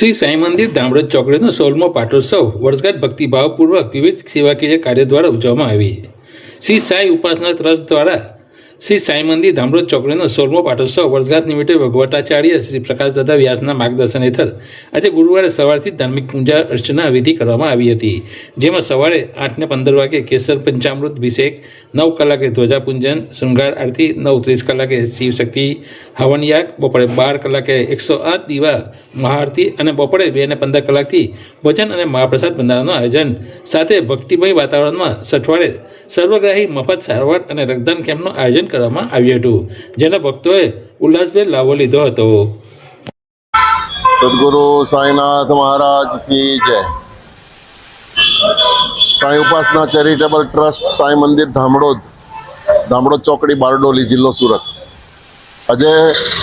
શ્રી સાંઈ મંદિર ધામડજ ચોકડીનો સોળમો પાટોત્સવ વર્ષગાંઠ ભક્તિભાવપૂર્વક વિવિધ સેવાકીય કાર્ય દ્વારા ઉજવવામાં આવી. શ્રી સાંઈ ઉપાસના ટ્રસ્ટ દ્વારા શ્રી સાંઈ મંદિર ધામરોજ ચોકડીનો સોળમો પાટોત્સવ વર્ષગાંઠ નિમિત્તે ભગવટાચાર્ય શ્રી પ્રકાશ દાદા વ્યાસના માર્ગદર્શન હેઠળ આજે ગુરુવારે સવારથી ધાર્મિક પૂજા અર્ચના વિધિ કરવામાં આવી હતી, જેમાં સવારે આઠને પંદર વાગે કેસર પંચામૃત અભિષેક, નવ કલાકે ધ્વજાપૂંજન, શૃંગાર આરતી, નવ ત્રીસ કલાકે શિવશક્તિ, હવનયાગ, બપોરે બાર કલાકે એકસો આઠ દીવા, મહાઆરતી અને બપોરે બે ને પંદર કલાકથી ભજન અને મહાપ્રસાદ ભંડારાનું આયોજન, સાથે ભક્તિમય વાતાવરણમાં સઠવાડે સર્વગ્રાહી મફત સારવાર અને રક્તદાન કેમ્પનું આયોજન કરવામાં આવ્યું હતું. જેના ભક્તોએ ઉલ્લાસભેર લાવો લીધો હતો. સદગુરુ સાંઈનાથ મહારાજ કી જય. સાંઈ ઉપાસના ચેરિટેબલ ટ્રસ્ટ સાંઈ મંદિર ધામડોદ ધામડોદ ચોકડી, બારડોલી, જિલ્લો સુરત. આજે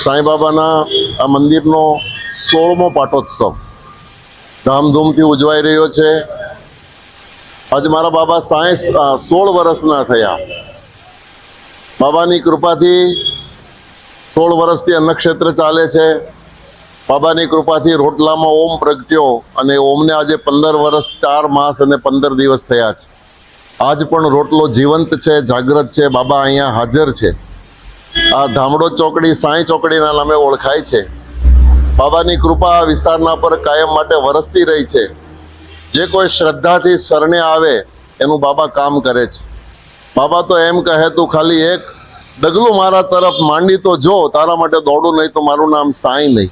સાંઈ બાબાના આ મંદિરનો સોળમો પાટોત્સવ ધામધૂમથી ઉજવાઈ રહ્યો છે. આજે મારા બાબા સાંઈ સોળ વર્ષના થયા. બાબાની કૃપાથી સોળ વર્ષથી અન્નક્ષેત્ર ચાલે છે. બાબાની કૃપાથી રોટલામાં ઓમ પ્રગટ્યો અને ઓમને આજે પંદર વર્ષ, ચાર માસ અને પંદર દિવસ થયા છે. આજ પણ રોટલો જીવંત છે, જાગ્રત છે, બાબા અહીંયા હાજર છે. આ ધામડો ચોકડી, સાંઈ ચોકડીના નામે ઓળખાય છે. બાબાની કૃપા આ વિસ્તારના પર કાયમ માટે વરસતી રહી છે. જે કોઈ શ્રદ્ધાથી શરણે આવે, એનું બાબા કામ કરે છે. બાબા તો એમ કહે, તું ખાલી એક ડગલું મારા તરફ માંડી તો જો, તારા માટે દોડું નહીં તો મારું નામ સાંઈ નહીં.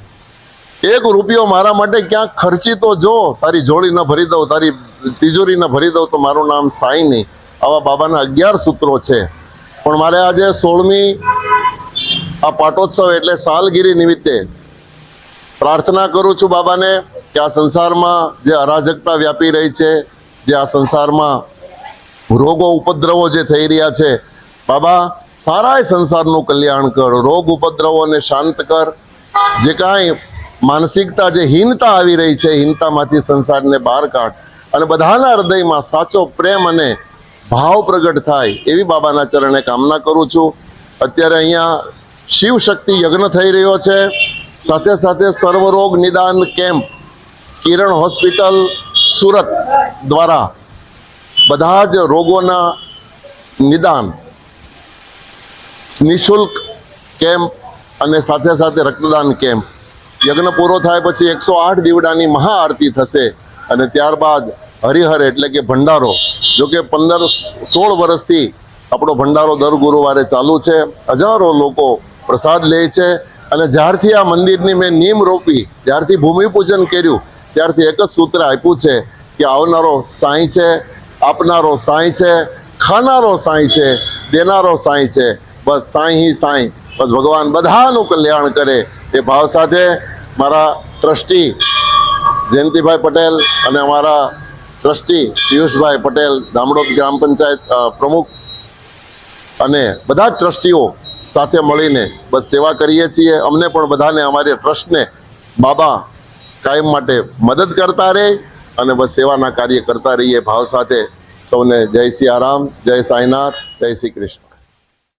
એક રૂપિયો મારા માટે ક્યાંક ખર્ચી તો જો, તારી જોડી ન ભરી દઉં, તારી તિજોરી ન ભરી દઉં તો મારું નામ સાંઈ નહીં. આવા બાબાના અગિયાર સૂત્રો છે. પણ મારે આજે સોળમી આ પાટોત્સવ એટલે સાલગીરી નિમિત્તે પ્રાર્થના કરું છું બાબાને કે આ સંસારમાં જે અરાજકતા વ્યાપી રહી છે, જે આ સંસારમાં રોગો ઉપદ્રવો જે થઈ રહ્યા છે, બાબા સારા સંસારનું કલ્યાણ કર, રોગ ઉપદ્રવોને શાંત કર. જે કાંઈ માનસિકતા જે હીનતા આવી રહી છે, હીનતામાંથી સંસારને બહાર કાઢ અને બધાના હૃદયમાં સાચો પ્રેમ અને ભાવ પ્રગટ થાય એવી બાબાના ચરણે કામના કરું છું. અત્યારે અહીંયા શિવ શક્તિ યજ્ઞ થઈ રહ્યો છે. સાથે સાથે સર્વરોગ નિદાન કેમ્પ, કિરણ હોસ્પિટલ, સુરત દ્વારા બધા જ રોગોના નિદાન નિશુલ્ક કેમ્પ અને સાથે સાથે રક્તદાન કેમ્પ યજ્ઞ પૂરો થાય પછી એકસો આઠ દીવડાની મહાઆરતી થશે અને ત્યારબાદ હરિહર એટલે કે ભંડારો. જો કે પંદર સોળ વર્ષથી આપણો ભંડારો દર ગુરુવારે ચાલુ છે. હજારો લોકો પ્રસાદ લે છે અને જ્યારથી આ મંદિરની મેં નીમ રોપી, જ્યારથી ભૂમિપૂજન કર્યું, ત્યારથી એક જ સૂત્ર આપ્યું છે કે આવનારો સાંઈ છે આપનારો સાંઈ છે, ખાનારો સાંઈ છે, દેનારો સાંઈ છે. બસ સાંઈ સાંઈ. બસ ભગવાન બધાનું કલ્યાણ કરે એ ભાવ સાથે મારા ટ્રસ્ટી જયંતિભાઈ પટેલ અને અમારા ટ્રસ્ટી પિયુષભાઈ પટેલ ધામડોદ ગ્રામ પંચાયત પ્રમુખ અને બધા ટ્રસ્ટીઓ સાથે મળીને બસ સેવા કરીએ છીએ. અમને પણ બધાને અમારી ટ્રસ્ટને બાબા કાયમ માટે મદદ કરતા રહે. અને બસ સેવાના કાર્ય કરતા રહીએ. ભાવ સાથે સૌને જય સિયારામ જય સાંઈનાથ, જય શ્રી કૃષ્ણ.